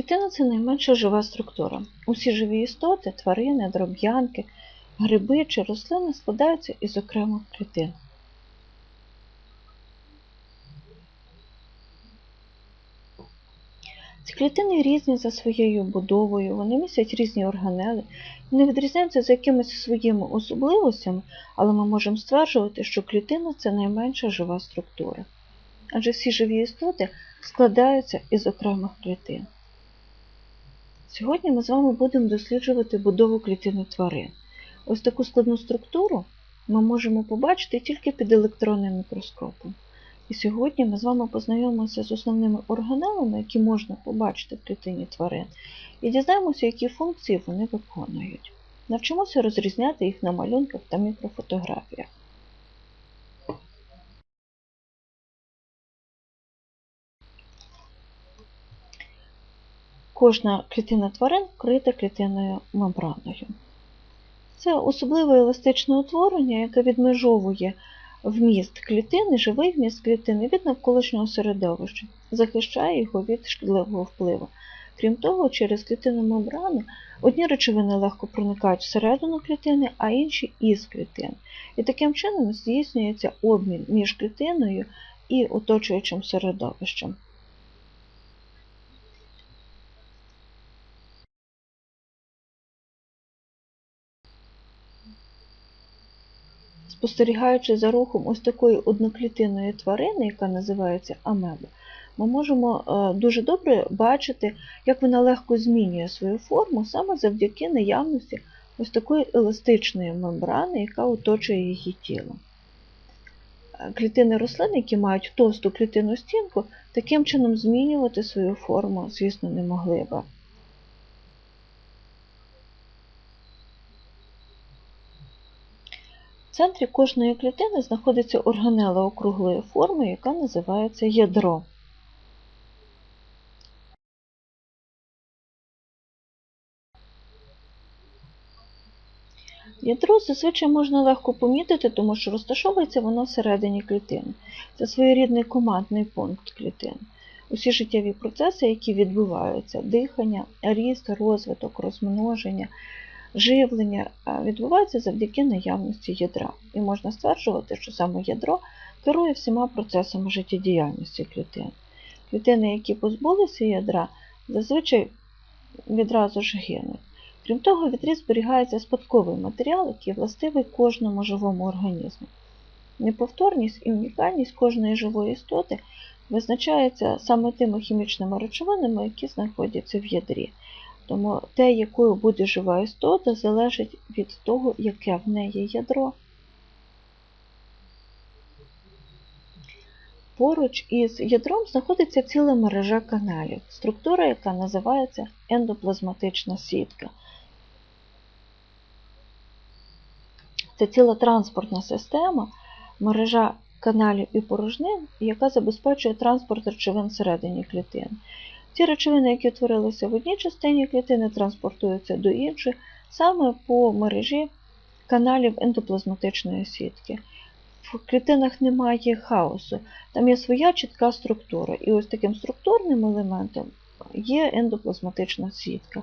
Клітина це найменша жива структура. Усі живі істоти, тварини, дроб'янки, гриби чи рослини складаються із окремих клітин. Ці клітини різні за своєю будовою, вони містять різні органели, вони відрізняються за якимись своїми особливостями, але ми можемо стверджувати, що клітина це найменша жива структура. Адже всі живі істоти складаються із окремих клітин. Сьогодні ми з вами будемо досліджувати будову клітини тварин. Ось таку складну структуру ми можемо побачити тільки під електронним мікроскопом. І сьогодні ми з вами познайомимося з основними органелами, які можна побачити в клітині тварин, і дізнаємося, які функції вони виконують. Навчимося розрізняти їх на малюнках та мікрофотографіях. Кожна клітина тварин вкрита клітинною мембраною. Це особливе еластичне утворення, яке відмежовує вміст клітини, живий вміст клітини від навколишнього середовища, захищає його від шкідливого впливу. Крім того, через клітинну мембрану одні речовини легко проникають всередину клітини, а інші із клітин. І таким чином здійснюється обмін між клітиною і оточуючим середовищем. Спостерігаючи за рухом ось такої одноклітинної тварини, яка називається амеба, ми можемо е, дуже добре бачити, як вона легко змінює свою форму саме завдяки наявності ось такої еластичної мембрани, яка оточує її тіло. Е, Клітини рослин, які мають товсту клітинну стінку, таким чином змінювати свою форму, звісно, не могли би. В центрі кожної клітини знаходиться органела округлої форми, яка називається ядро. Ядро зазвичай можна легко помітити, тому що розташовується воно всередині клітини. Це своєрідний командний пункт клітин. Усі життєві процеси, які відбуваються, дихання, ріст, розвиток, розмноження, живлення відбувається завдяки наявності ядра. І можна стверджувати, що саме ядро керує всіма процесами життєдіяльності клітин. Клітини, які позбулися ядра, зазвичай відразу ж гинуть. Крім того, в ядрі зберігається спадковий матеріал, який властивий кожному живому організму. Неповторність і унікальність кожної живої істоти визначається саме тими хімічними речовинами, які знаходяться в ядрі. Тому те, якою буде жива істота, залежить від того, яке в неї ядро. Поруч із ядром знаходиться ціла мережа каналів, структура, яка називається ендоплазматична сітка. Це ціла транспортна система, мережа каналів і порожнин, яка забезпечує транспорт речовин всередині клітин. Ті речовини, які утворилися в одній частині клітини, транспортуються до іншої саме по мережі каналів ендоплазматичної сітки. В клітинах немає хаосу, там є своя чітка структура. І ось таким структурним елементом є ендоплазматична сітка.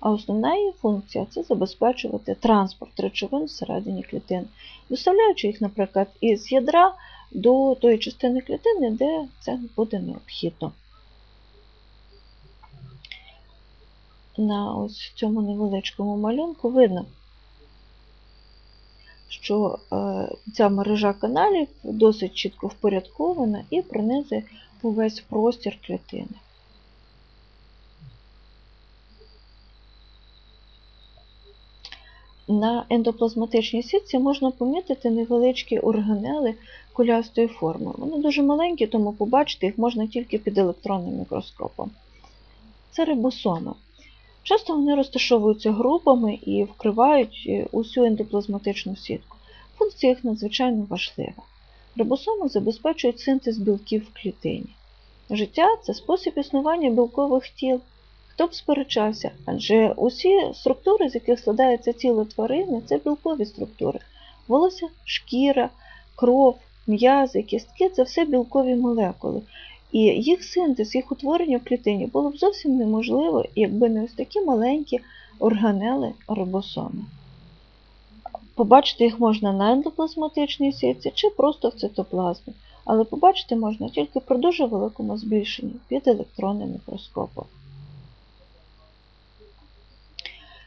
А основна її функція це забезпечувати транспорт речовин всередині клітин, доставляючи їх, наприклад, із ядра до тої частини клітини, де це буде необхідно. На ось цьому невеличкому малюнку видно, що е, ця мережа каналів досить чітко впорядкована і пронизує увесь простір клітини. На ендоплазматичній сітці можна помітити невеличкі органели кулястої форми. Вони дуже маленькі, тому побачити їх можна тільки під електронним мікроскопом. Це рибосоми. Часто вони розташовуються групами і вкривають усю ендоплазматичну сітку. Функція їх надзвичайно важлива. Рибосоми забезпечують синтез білків в клітині. Життя це спосіб існування білкових тіл. Хто б сперечався, адже усі структури, з яких складається тіло тварини, це білкові структури. Волосся, шкіра, кров, м'язи, кістки це все білкові молекули. І їх синтез, їх утворення в клітині було б зовсім неможливо, якби не ось такі маленькі органели рибосоми. Побачити їх можна на ендоплазматичній сітці чи просто в цитоплазмі, але побачити можна тільки при дуже великому збільшенні під електронним мікроскопом.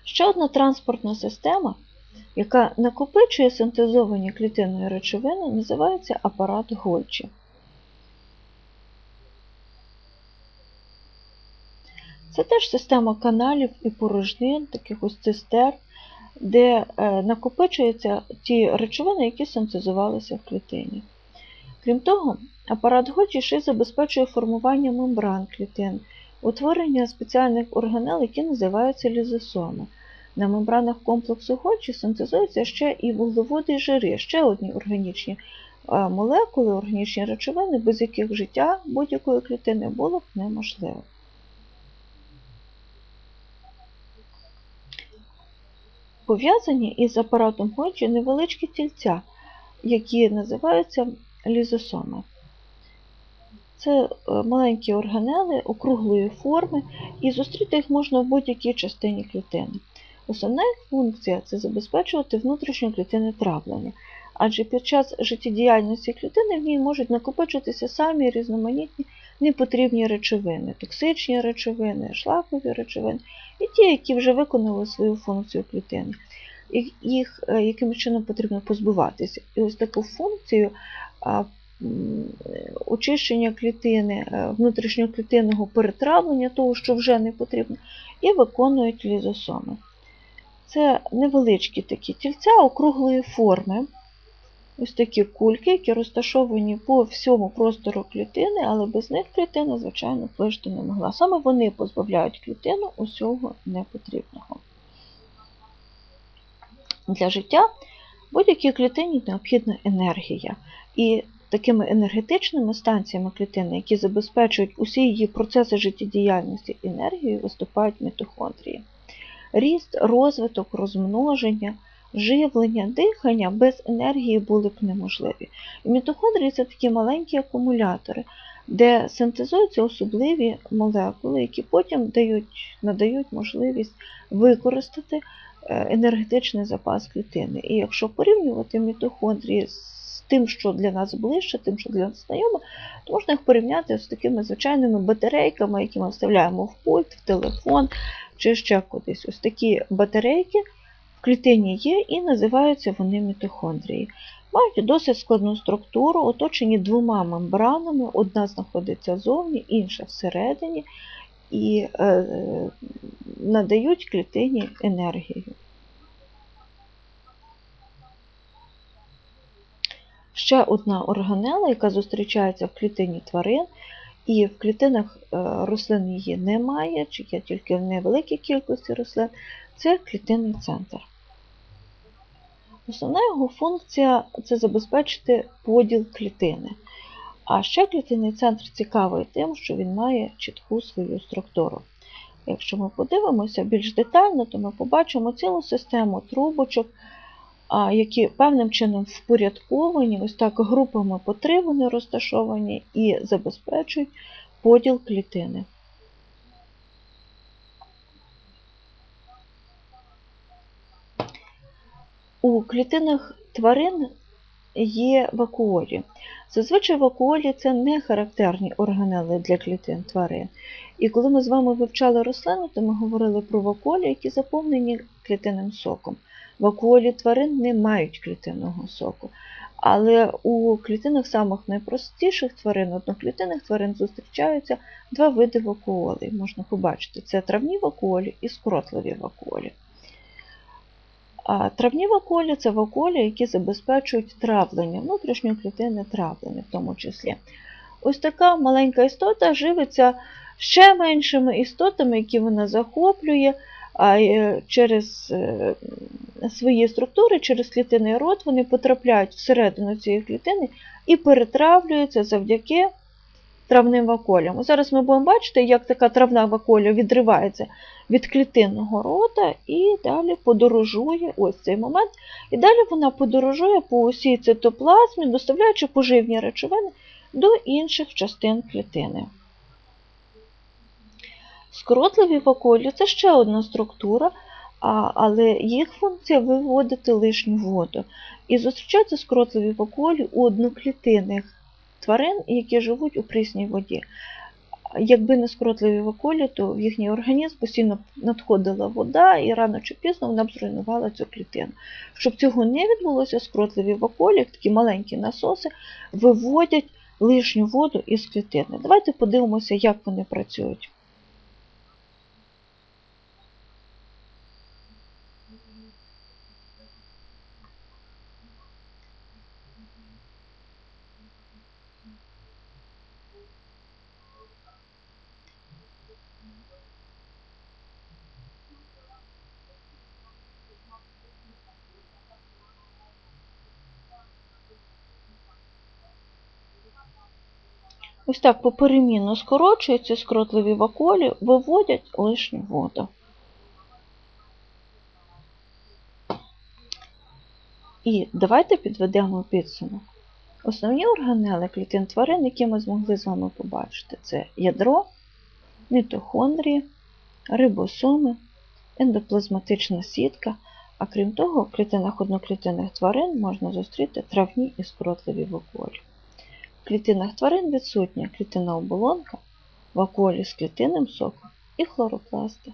Ще одна транспортна система, яка накопичує синтезовані клітинної речовини, називається апарат Гольчі. Це теж система каналів і порожнин, таких ось цистерн, де е, накопичуються ті речовини, які синтезувалися в клітині. Крім того, апарат Гольчі ще забезпечує формування мембран клітин, утворення спеціальних органел, які називаються лізосоми. На мембранах комплексу Гольчі синтезуються ще і вуглеводи і жири, ще одні органічні молекули, органічні речовини, без яких життя будь-якої клітини було б неможливо. Пов'язані із апаратом Гольчі невеличкі тільця, які називаються лізосоми. Це е, маленькі органели округлої форми, і зустріти їх можна в будь-якій частині клітини. Основна їх функція це забезпечувати внутрішнє клітинне травлення, адже під час життєдіяльності клітини в ній можуть накопичитися самі різноманітні непотрібні речовини, токсичні речовини, шлакові речовини і ті, які вже виконали свою функцію клітини. Їх е, якимось чином потрібно позбуватися. І ось таку функцію очищення клітини, е, внутрішньоклітинного перетравлення, того, що вже не потрібно, і виконують лізосоми. Це невеличкі такі тільця округлої форми. Ось такі кульки, які розташовані по всьому простору клітини, але без них клітина, звичайно, вижити не могла. Саме вони позбавляють клітину усього непотрібного. Для життя будь-якій клітині необхідна енергія. І такими енергетичними станціями клітини, які забезпечують усі її процеси життєдіяльності енергією, виступають мітохондрії. Ріст, розвиток, розмноження, живлення, дихання без енергії були б неможливі. І мітохондрії це такі маленькі акумулятори, де синтезуються особливі молекули, які потім дають, надають можливість використати е, енергетичний запас клітини. І якщо порівнювати мітохондрії з тим, що для нас ближче, тим, що для нас знайомо, то можна їх порівняти з такими звичайними батарейками, які ми вставляємо в пульт, в телефон чи ще кудись. Ось такі батарейки клітині є і називаються вони мітохондрії. Мають досить складну структуру, оточені двома мембранами, одна знаходиться зовні, інша всередині, і е, надають клітині енергію. Ще одна органела, яка зустрічається в клітині тварин, і в клітинах е, рослин її немає, чи є тільки в невеликій кількості рослин, це клітинний центр. Основна його функція це забезпечити поділ клітини. А ще клітинний центр цікавий тим, що він має чітку свою структуру. Якщо ми подивимося більш детально, то ми побачимо цілу систему трубочок, які певним чином впорядковані, ось так групами по три вони розташовані і забезпечують поділ клітини. У клітинах тварин є вакуолі. Зазвичай вакуолі це не характерні органели для клітин тварин. І коли ми з вами вивчали рослини, то ми говорили про вакуолі, які заповнені клітинним соком. Вакуолі тварин не мають клітинного соку. Але у клітинах самих найпростіших тварин, одноклітинних тварин зустрічаються два види вакуолей. Можна побачити, це травні вакуолі і скоротливі вакуолі. Травні вакуолі це вакуолі, які забезпечують травлення, внутрішньої клітини травлення в тому числі. Ось така маленька істота живиться ще меншими істотами, які вона захоплює, е, через е, свої структури, через клітинний рот, вони потрапляють всередину цієї клітини і перетравлюються завдяки травним ваколям. Зараз ми будемо бачити, як така травна ваколя відривається від клітинного рота і далі подорожує ось цей момент. І далі вона подорожує по усій цитоплазмі, доставляючи поживні речовини до інших частин клітини. Скоротливі вакуолі – це ще одна структура, але їх функція виводити лишню воду. І зустрічаються скоротливі вакуолі у одноклітинних тварин, які живуть у прісній воді. Якби не скоротливі ваколі, то в їхній організм постійно надходила вода, і рано чи пізно вона б зруйнувала цю клітину. Щоб цього не відбулося, скоротливі ваколі, такі маленькі насоси, виводять лишню воду із клітини. Давайте подивимося, як вони працюють. Ось так поперемінно скорочуються скоротливі вакуолі, виводять лишню воду. І давайте підведемо підсумок. Основні органели клітин тварин, які ми змогли з вами побачити, це ядро, мітохондрії, рибосоми, ендоплазматична сітка, а крім того, в клітинах одноклітинних тварин можна зустріти травні і скоротливі вакуолі. В клітинах тварин відсутня клітина оболонка, вакуолі з клітинним соком і хлоропласти.